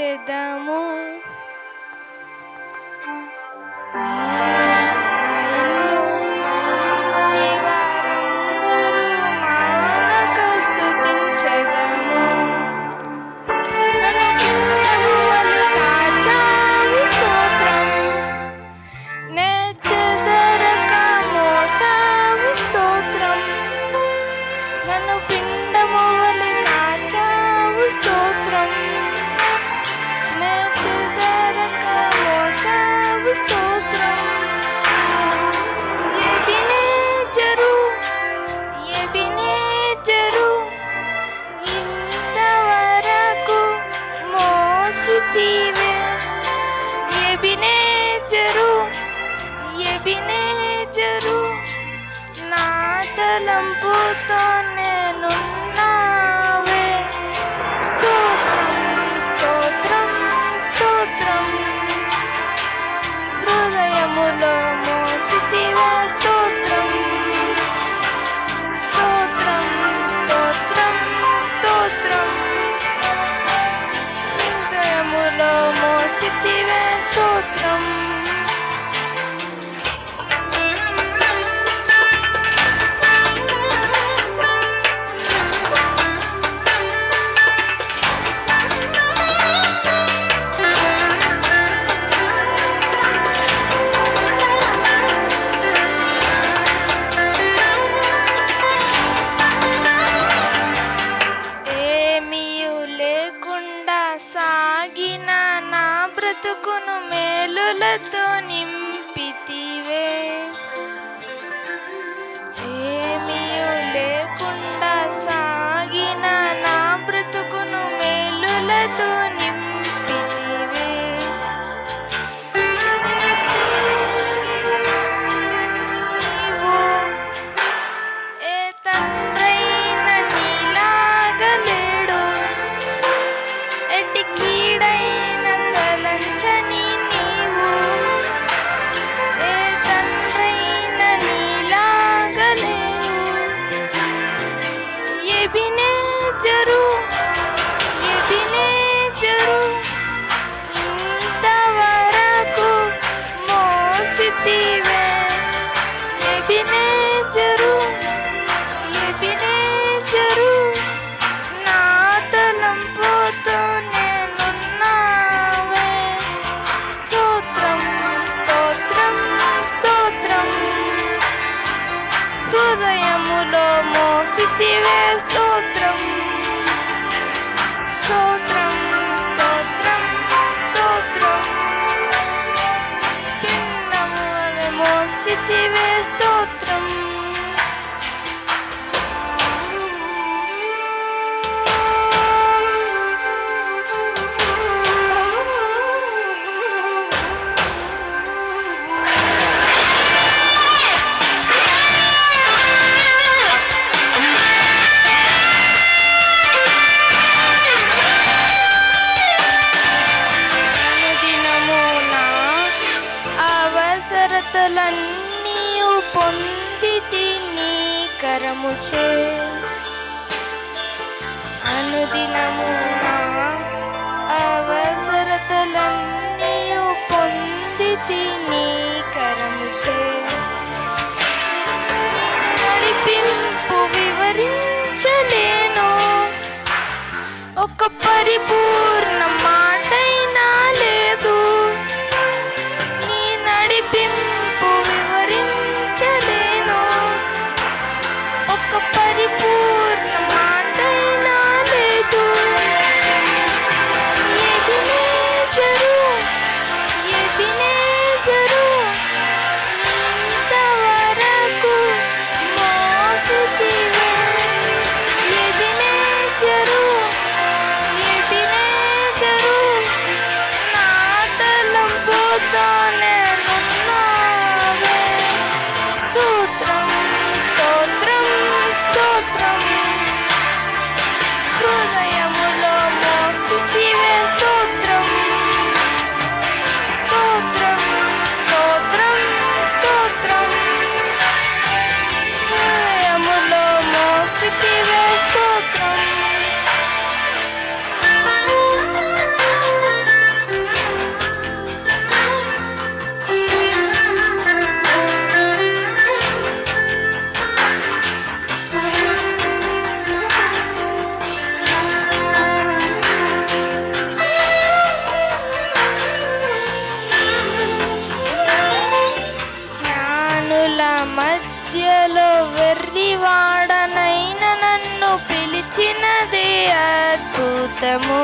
chez మోసావు Ebenezer Ebenezer నా తలంపుతోనే మోసితివే స్తోత్రం స్తోత్రం స్తోత్రం స్తోత్రం హృదయములో మోసితివే బ్రతుకును మేలులతో Ebenezer Ebenezer నా తలంపుతో నేనున్నావే. స్తోత్రం స్తోత్రం స్తోత్రం. హృదయములో మోసితివే స్తోత్రం. స్తోత్రం స్తోత్రం. स्तोत्रम् అవసరతలన్నీ పొంది నీ కరముచే. అనుదినము అవసరతలన్నీ పొంది నీ కరముచే. నడిపింపు వివరించలేను. ఒక పరిపూర్ణమా స్తోత్రం హృదయములో మోసితివే స్తోత్రం స్తోత్రం స్తోత్రం స్తోత్రం పిలిచినదే అద్భుతము.